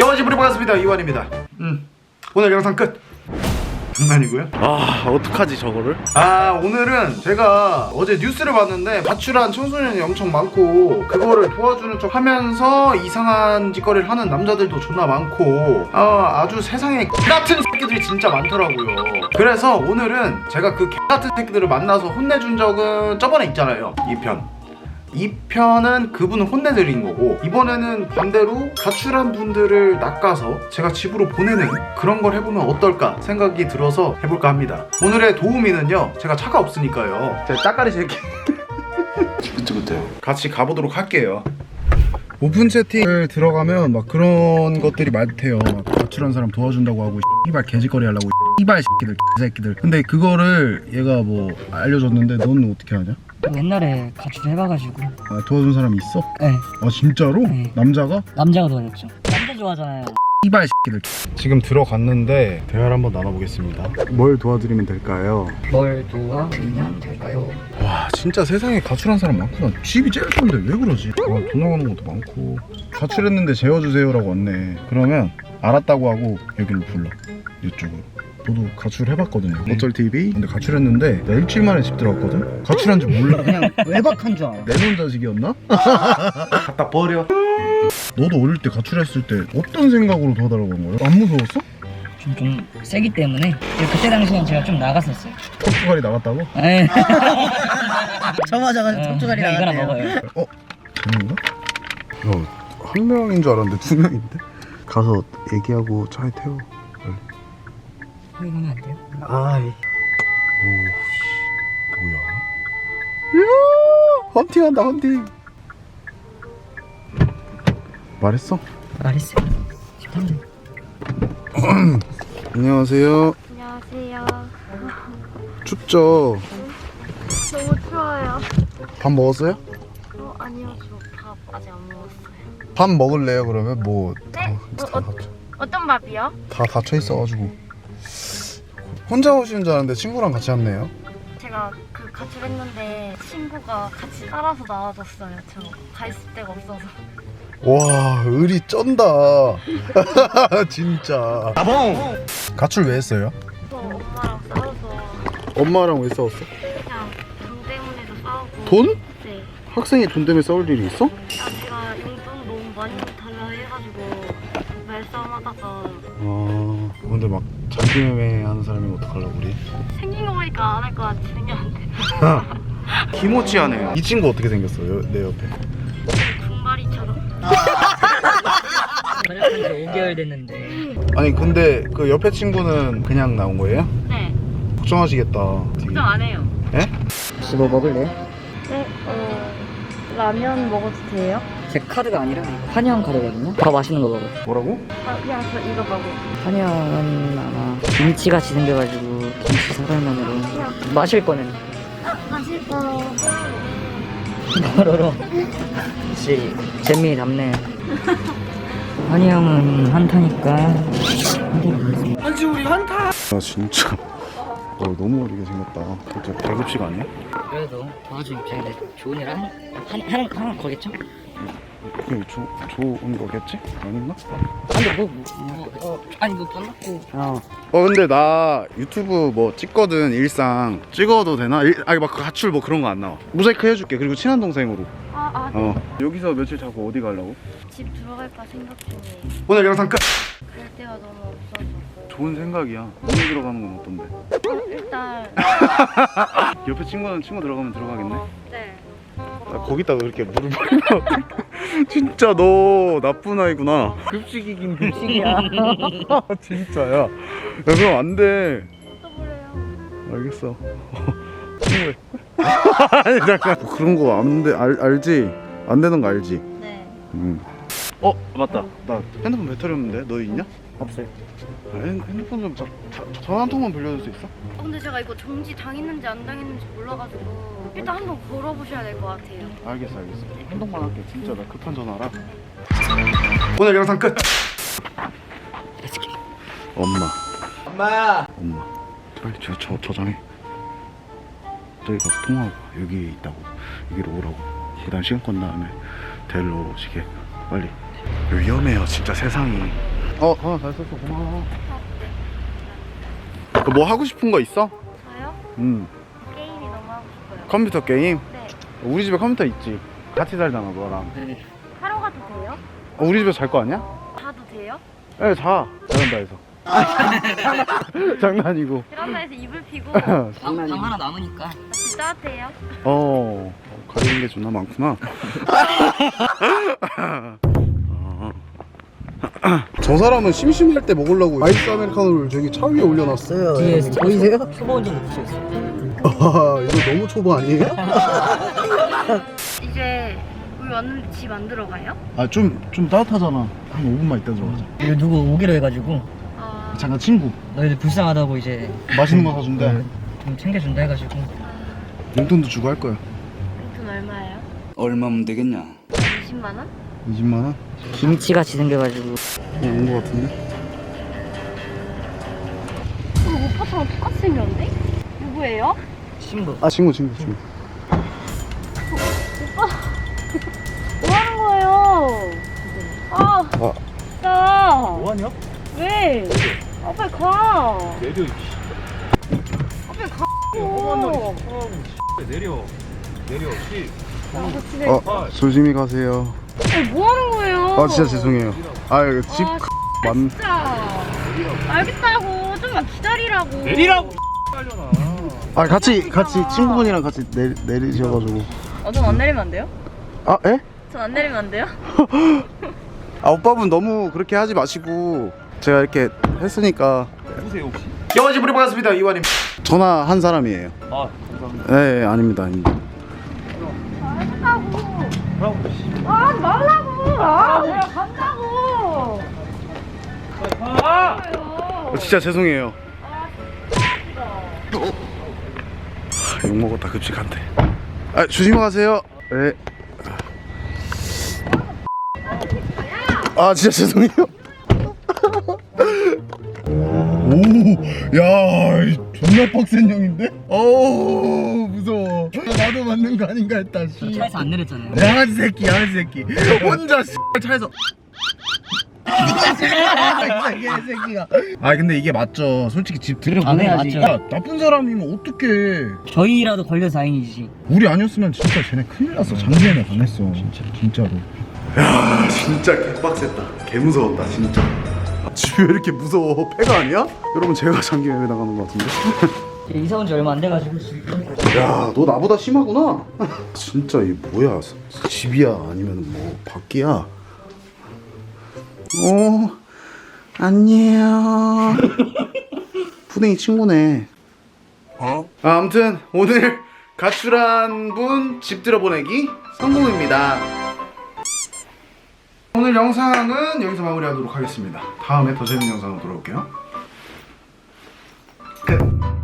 영원시부리 반갑습니다. 이완입니다. 음 오늘 영상 끝. 장난이고요. 아 어떡하지 저거를? 아 오늘은 제가 어제 뉴스를 봤는데 가출한 청소년이 엄청 많고 그거를 도와주는 척 하면서 이상한 짓거리를 하는 남자들도 존나 많고 아, 아주 세상에 같은 새끼들이 진짜 많더라고요. 그래서 오늘은 제가 그 같은 새끼들을 만나서 혼내준 적은 저번에 있잖아요. 2편 2편은 그분을 혼내드린 거고 이번에는 반대로 가출한 분들을 낚아서 제가 집으로 보내는 그런 걸 해보면 어떨까 생각이 들어서 해볼까 합니다. 오늘의 도우미는요 제가 차가 없으니까요. 제 따까리 새끼 지긋지긋해요 같이 가보도록 할게요. 오픈 채팅을 들어가면 막 그런 것들이 많대요. 막 가출한 사람 도와준다고 하고 이발 개짓거리 하려고 이발 새끼들 새끼들. 근데 그거를 얘가 뭐 알려줬는데 너는 어떻게 하냐? 옛날에 가출 해봐가지고 아, 도와준 사람이 있어? 네 아 진짜로? 네. 남자가? 남자가 도와줬죠 남자 좋아하잖아요 이발 새끼들 지금 들어갔는데 대화를 한번 나눠보겠습니다 뭘 도와드리면 될까요? 뭘 도와드리면 될까요? 와 진짜 세상에 가출한 사람 많구나 집이 제일 좋은데 왜 그러지? 아, 돈 나가는 것도 많고 가출했는데 재워주세요라고 왔네 그러면 알았다고 하고 여기로 불러 이쪽으로 저도 가출해봤거든요 어쩔 TV 근데 가출했는데 나 일주일 만에 집 들어왔거든? 가출한 줄 몰라 그냥 외박한 줄 알아 내놓은 자식이었나? 갖다 버려 너도 어릴 때 가출했을 때 어떤 생각으로 도와달라고 한 거야? 안 무서웠어? 좀, 좀 세기 때문에 그때 당시엔 제가 좀 나갔었어요 턱주갈이 나갔다고? 에 저 맞아가지고 턱주갈이 이거나 나갔네요. 먹어요 어? 되는가? 야한 명인 줄 알았는데 두 명인데? 가서 얘기하고 차에 태워 확인하면 안 돼요? 아, 오씨 뭐야? 야 헌팅한다 헌팅 말했어? 말했어요 13분 안녕하세요 안녕하세요. 춥죠? 너무 추워요. 밥 먹었어요? 어, 아니요. 저 밥 아직 안 먹었어요. 밥 먹을래요 그러면? 뭐 네? 다, 어, 다, 어, 닫혀, 어떤 밥이요? 다 닫혀 있어가지고 혼자 오시는 줄 알았는데 친구랑 같이 왔네요 제가 그 가출했는데 친구가 같이 따라서 나와줬어요. 저 가 있을 데가 없어서. 와 의리 쩐다 진짜 나봉! 가출 왜 했어요? 저 엄마랑 싸워서 엄마랑 왜 싸웠어? 그냥 돈 때문에도 싸우고. 돈? 네. 학생이 돈 때문에 싸울 일이 있어? 아, 제가 용돈 너무 많이 달라 해가지고 말싸움하다가 아 근데 막 장기매매 하는 사람이 어떡하려고 우리 생긴 거 보니까 안 할 것 같이 생겼는데. 기모찌하네요 이 친구 어떻게 생겼어 요 내 옆에 군바리처럼. 전역한 지 5개월 됐는데 아니 근데 그 옆에 친구는 그냥 나온 거예요? 네. 걱정하시겠다 걱정 안 해요. 혹시 뭐 먹을래요? 네, 어, 라면 먹어도 돼요? 제 카드가 아니라 한영 카드거든요 더 맛있는 거 먹어요 뭐라고? 아, 그냥 저 이거 먹어. 한영은 아마 김치같이 생겨가지고 김치 사발면으로 마실 거는 아, 맛있어. 뭐로로 혹시 재미 담네 한영은 한타니까 한타를 보겠습니다 아 진짜 어 너무 어리게 생겼다 진짜 배급식 아니야? 그래도 도와준 입장인데 좋은 일 하는, 하는, 하는 거겠죠? 그게 조, 좋은 거겠지? 아닌가? 아니 뭐, 뭐, 뭐 어, 아니 뭐 만났고 어 어 근데 나 유튜브 뭐 찍거든 일상 찍어도 되나? 일, 아니 막 가출 뭐 그런 거 안 나와 모자이크 해줄게 그리고 친한 동생으로 아, 아, 어 여기서 며칠 자고 어디 가려고? 집 들어갈까 생각 중이에요. 오늘 영상 끝! 갈 데가 너무 없어서. 좋은 생각이야 어디 들어가는 건 어떤데? 어, 일단, 옆에 친구는 친구 들어가면 들어가겠네? 어, 네. 나 거기다가 그렇게 물을 어떡해. 진짜 너 나쁜 아이구나 급식이긴 급식이야 진짜야 야 그럼 안돼 써보래요. 알겠어 친구해 아니 잠깐 그런 거 안 돼 알, 알지? 안 되는 거 알지? 네. 응. 어 맞다. 나 핸드폰 배터리 없는데? 너 있냐? 없어요. 아, 핸- 핸드폰 좀 자, 자, 전화 한 통만 빌려줄 수 있어? 어, 근데 제가 이거 정지 당했는지 안 당했는지 몰라가지고 일단 한번 걸어보셔야 될 것 같아요. 알겠어 알겠어. 한 통만 할게. 진짜 나 급한 전화라. 오늘 영상 끝. 엄마. 엄마. 엄마. 빨리 저, 저 저장해 저기 가서 통화하고 와. 여기 있다고. 여기로 오라고. 계단 시간 건 다음에 데리러 오시게. 빨리 위험해요 진짜 세상이 어 하나 잘 썼어 고마워 그뭐 하고 싶은 거 있어? 저요? 음 게임이 너무 하고 싶어요. 컴퓨터 게임? 네. 우리 집에 컴퓨터 있지 같이 살잖아 너랑 네. 하러 가도 돼요? 어, 우리 집에 잘 거 아니야? 자도 돼요? 예, 자 베란다에서 장난이고 베란다에서 이불 피고 방, 방 하나 남으니까 진짜 따뜻해요? 어 가리는 게 존나 많구나 저 사람은 심심할 때 먹으려고 아이스 아메리카노를 저기 차 위에 올려놨어 요. 뒤에 보이세요? 초보 운전도 붙여있어 아 이거 너무 초보 아니에요? 이제 우리 왔는데 집 안 들어가요? 아 좀 좀 따뜻하잖아. 한 5분만 있다 들어가자. 이거 누구 오기로 해가지고. 아, 잠깐 친구. 너희들 불쌍하다고 이제 맛있는 거 사준대. 좀 챙겨준다 해가지고. 용돈도 주고 할 거야. 돈 얼마예요? 얼마면 되겠냐? 20만 원? 20만 원? 김치같이 생겨가지고 온거 같은데? 어, 오빠처럼 똑같이 생겼는데? 누구예요? 친구 아 친구 친구 친구 뭐 하는 거예요? 아, 아. 진짜. 뭐하냐? 왜? 아, 빨리 가. 내려, 아, 빨리 가. 내려 내려 씨 아, 집에. 어 조심히 가세요 아니, 뭐 하는 거예요? 아 진짜 죄송해요 아 이거 집 아, 만... 진짜. 알겠다고. 좀만 기다리라고. 내리라고 아 같이 같이 친구분이랑 같이 내, 내리셔가지고 어, 전안 내리면 안 돼요? 아 에? 전 안 내리면 안 돼요? 아 오빠분 너무 그렇게 하지 마시고 제가 이렇게 했으니까 누구세요 혹시? 영화 집으로 반갑습니다 이완님 전화 한 사람이에요 아 감사합니다 네 네, 아닙니다 아닙니다 아, 하지 말라고. 아, 내가 간다고. 아! 어, 진짜 죄송해요 아, 욕 먹었다 급식한테 아 조심히 가세요 네. 아 진짜 죄송해요 오 야 존나 빡센 형인데? 어 나도 맞는 거 아닌가 했다 씨. 차에서 안 내렸잖아요. 양아지 새끼 양아지 새끼. 혼자 씨, 차에서. 새끼가. 아 근데 이게 맞죠. 솔직히 집 들여보내야지. 야 나쁜 사람이면 어떡해. 저희라도 걸려서 다행이지. 우리 아니었으면 진짜 쟤네 큰일 났어. 장기회나 당했어. 진짜 진짜로. 야 진짜 개빡셌다. 개 무서웠다 진짜. 집이 왜 이렇게 무서워? 폐가 아니야? 여러분 제가 장기회에 나가는 것 같은데 이사 온 지 얼마 안 돼가지고 야, 너 나보다 심하구나. 진짜 이 뭐야? 집이야 아니면 뭐 밖이야? 어, 안녕. 푸딩이 친구네. 어? 아, 아무튼 오늘 가출한 분 집 들어보내기 성공입니다. 오늘 영상은 여기서 마무리하도록 하겠습니다. 다음에 더 재밌는 영상으로 돌아올게요. 끝.